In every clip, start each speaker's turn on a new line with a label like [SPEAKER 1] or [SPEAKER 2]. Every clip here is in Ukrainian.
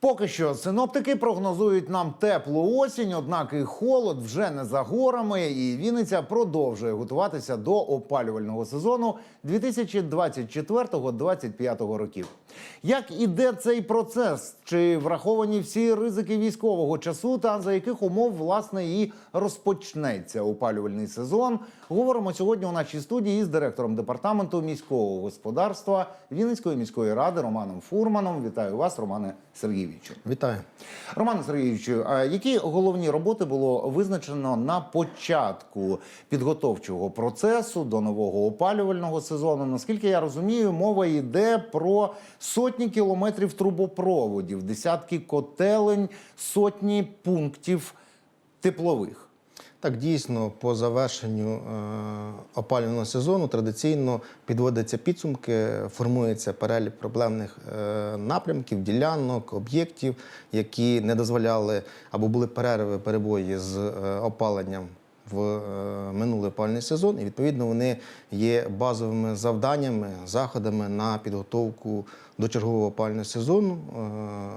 [SPEAKER 1] Поки що синоптики прогнозують нам теплу осінь, однак і холод вже не за горами, і Вінниця продовжує готуватися до опалювального сезону 2024-2025 років. Як іде цей процес? Чи враховані всі ризики військового часу, та за яких умов власне і розпочнеться опалювальний сезон? Говоримо сьогодні у нашій студії з директором департаменту міського господарства Вінницької міської ради Романом Фурманом. Вітаю вас, Романе Сергійовичу.
[SPEAKER 2] Вітаю.
[SPEAKER 1] Романе Сергійовичу, які головні роботи було визначено на початку підготовчого процесу до нового опалювального сезону? Наскільки я розумію, мова йде про сотні кілометрів трубопроводів, десятки котелень, сотні пунктів теплових.
[SPEAKER 2] Так, дійсно, по завершенню е, опалювального сезону традиційно підводяться підсумки, формується перелік проблемних е, напрямків, ділянок, об'єктів, які не дозволяли або були перерви, перебої з е, опаленням в е, минулий опальний сезон. І відповідно вони є базовими завданнями, заходами на підготовку до чергового опального сезону е,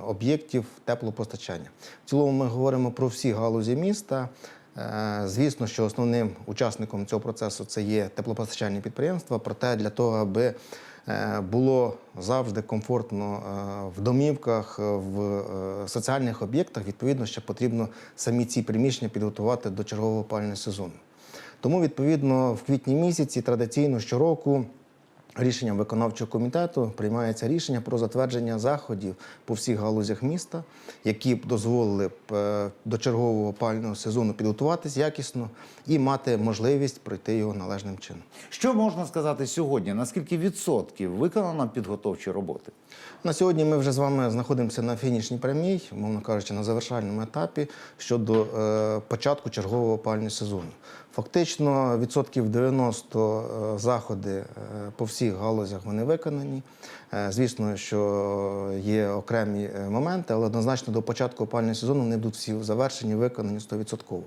[SPEAKER 2] об'єктів теплопостачання. В цілому ми говоримо про всі галузі міста. Е, Звісно, що основним учасником цього процесу це є теплопостачальні підприємства. Проте для того, аби е, було завжди комфортно е, в домівках, в соціальних об'єктах, відповідно, ще потрібно самі ці приміщення підготувати до чергового опалювального сезону. Тому, відповідно, в квітні місяці традиційно щороку. Рішенням виконавчого комітету приймається рішення про затвердження заходів по всіх галузях міста, які б дозволили б е, до чергового опалювального сезону підготуватись якісно і мати можливість пройти його належним чином.
[SPEAKER 1] Що можна сказати сьогодні? Наскільки відсотків виконано підготовчі роботи?
[SPEAKER 2] На сьогодні ми вже з вами знаходимося на фінішній прямій, мовно кажучи, на завершальному етапі щодо е, початку чергового опалювального сезону. Фактично, відсотків 90 заходи е, по всіх галузях вони виконані. Е, звісно, що є окремі е, моменти, але однозначно до початку опалювального сезону вони будуть всі завершені, виконані 100%.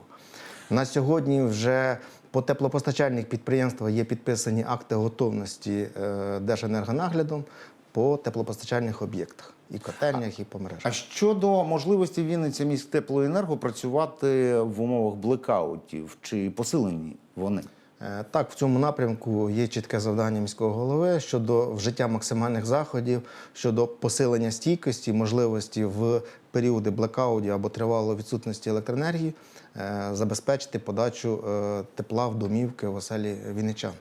[SPEAKER 2] На сьогодні вже по теплопостачальних підприємствах є підписані акти готовності е, Держенергонаглядом по теплопостачальних об'єктах і котельнях, і по мережах.
[SPEAKER 1] А щодо можливості Вінниця міськтеплоенерго працювати в умовах блекаутів, чи посилені вони?
[SPEAKER 2] Е, Так, в цьому напрямку є чітке завдання міського голови щодо вжиття максимальних заходів, щодо посилення стійкості, можливості в періоди блекаутів або тривалої відсутності електроенергії забезпечити подачу е, тепла в домівки в оселі вінничан.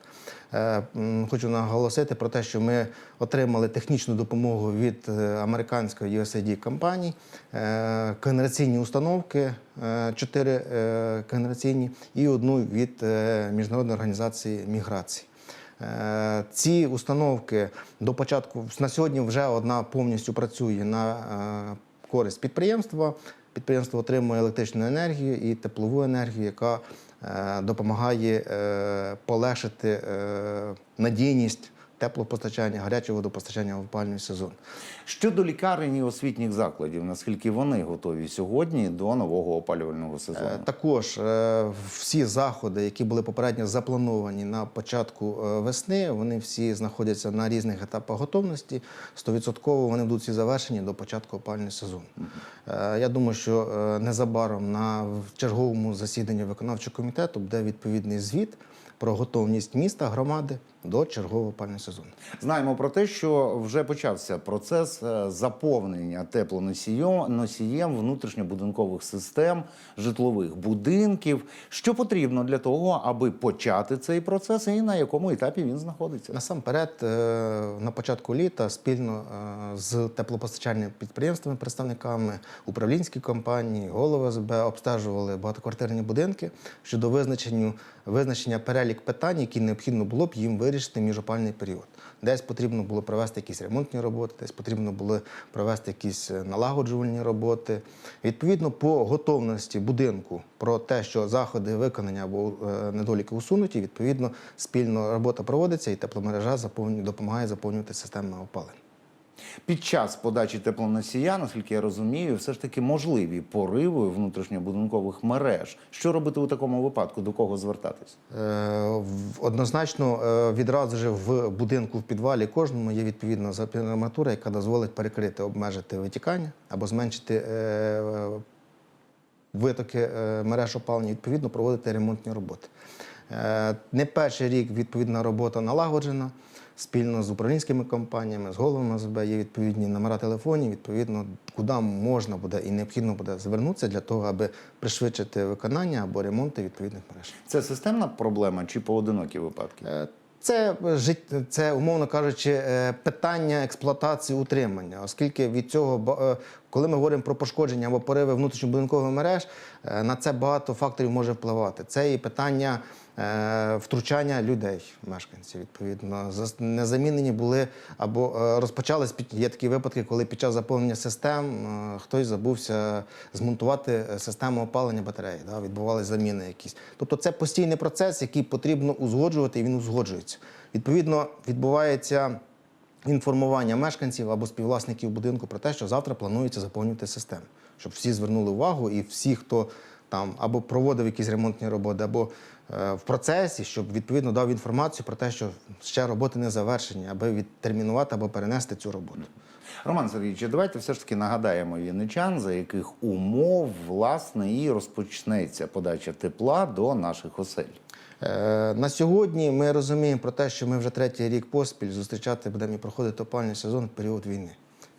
[SPEAKER 2] Е, Хочу наголосити про те, що ми отримали технічну допомогу від е, американської USAID компаній, е, генераційні установки, е, чотири е, генераційні і одну від е, Міжнародної організації міграції. Е, Ці установки до початку на сьогодні вже одна повністю працює на е, користь підприємства. Підприємство отримує електричну енергію і теплову енергію, яка е, допомагає е, полегшити е, надійність теплопостачання, гарячого водопостачання в опалювальний сезон.
[SPEAKER 1] Щодо лікарень і освітніх закладів, наскільки вони готові сьогодні до нового опалювального сезону?
[SPEAKER 2] Е, Також е, всі заходи, які були попередньо заплановані на початку е, весни, вони всі знаходяться на різних етапах готовності. Стовідсотково вони будуть всі завершені до початку опалювального сезону. Я думаю, що незабаром на черговому засіданні виконавчого комітету буде відповідний звіт про готовність міста, громади до чергового опалювального сезону.
[SPEAKER 1] Знаємо про те, що вже почався процес е, заповнення теплоносієм носієм внутрішньобудинкових систем житлових будинків. Що потрібно для того, аби почати цей процес, і на якому етапі він знаходиться?
[SPEAKER 2] Насамперед, е, на початку літа спільно е, з теплопостачальними підприємствами, представниками управлінські компанії, голови ОСБ обстежували багатоквартирні будинки щодо визначення, визначення перелік питань, які необхідно було б їм вирішити в міжопальний період. Десь потрібно було провести якісь ремонтні роботи, десь потрібно було провести якісь налагоджувальні роботи. Відповідно, по готовності будинку про те, що заходи виконання або е, недоліки усунуті, відповідно, спільно робота проводиться і тепломережа допомагає заповнювати системне опалення.
[SPEAKER 1] Під час подачі теплоносія, наскільки я розумію, все ж таки можливі пориви внутрішньобудинкових мереж. Що робити у такому випадку? До кого звертатись?
[SPEAKER 2] Е, Однозначно, е, відразу ж в будинку в підвалі кожному є відповідна арматура, яка дозволить перекрити, обмежити витікання або зменшити е, витоки мереж опалення, відповідно проводити ремонтні роботи. Не перший рік відповідна робота налагоджена спільно з управлінськими компаніями, з головами ОСБ є відповідні номера телефонів, відповідно, куди можна буде і необхідно буде звернутися для того, аби пришвидшити виконання або ремонти відповідних мереж.
[SPEAKER 1] Це системна проблема чи поодинокі випадки?
[SPEAKER 2] Е, Це це, умовно кажучи, е, питання експлуатації утримання, оскільки від цього, е, коли ми говоримо про пошкодження або пориви внутрішньобудинкових мереж, на це багато факторів може впливати. Це і питання втручання людей, мешканців. Відповідно, незамінені були або е, розпочались є такі випадки, коли під час заповнення систем е, хтось забувся змонтувати е, систему опалення батареї. Да, відбувалися заміни якісь. Тобто це постійний процес, який потрібно узгоджувати, і він узгоджується. Відповідно, відбувається інформування мешканців або співвласників будинку про те, що завтра планується заповнювати систему, щоб всі звернули увагу і всі, хто там або проводив якісь ремонтні роботи, або е, в процесі, щоб відповідно дав інформацію про те, що ще роботи не завершені, аби відтермінувати або перенести цю роботу.
[SPEAKER 1] Роман Сергійович, давайте все ж таки нагадаємо вінничан, за яких умов власне і розпочнеться подача тепла до наших осель.
[SPEAKER 2] Е, На сьогодні ми розуміємо про те, що ми вже третій рік поспіль зустрічати будемо і проходити опальний сезон в період війни.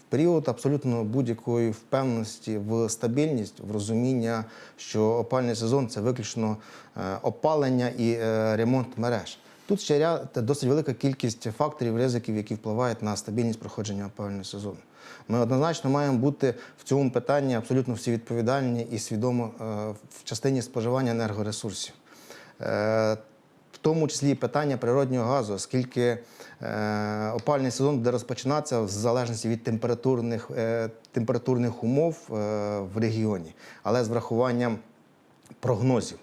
[SPEAKER 2] Період абсолютно будь-якої впевненості в стабільність, в розуміння, що опальний сезон це виключно е, опалення і е, ремонт мереж. Тут ще ряд, досить велика кількість факторів, ризиків, які впливають на стабільність проходження опалювального сезону. Ми однозначно маємо бути в цьому питанні абсолютно всі відповідальні і свідомо е, в частині споживання енергоресурсів. В тому числі питання природнього газу, оскільки опальний сезон буде розпочинатися в залежності від температурних, е, температурних умов е, в регіоні, але з врахуванням прогнозів.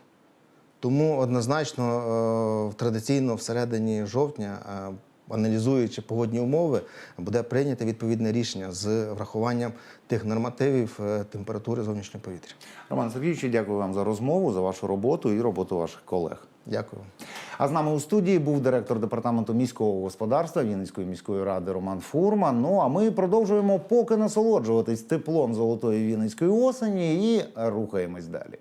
[SPEAKER 2] Тому однозначно е, традиційно всередині жовтня, е, аналізуючи погодні умови, буде прийнято відповідне рішення з врахуванням тих нормативів е, температури зовнішнього повітря.
[SPEAKER 1] Роман Сергійович, дякую вам за розмову, за вашу роботу і роботу ваших колег.
[SPEAKER 2] Дякую.
[SPEAKER 1] А з нами у студії був директор департаменту міського господарства Вінницької міської ради Роман Фурман. Ну а ми продовжуємо поки насолоджуватись теплом золотої Вінницької осені і рухаємось далі.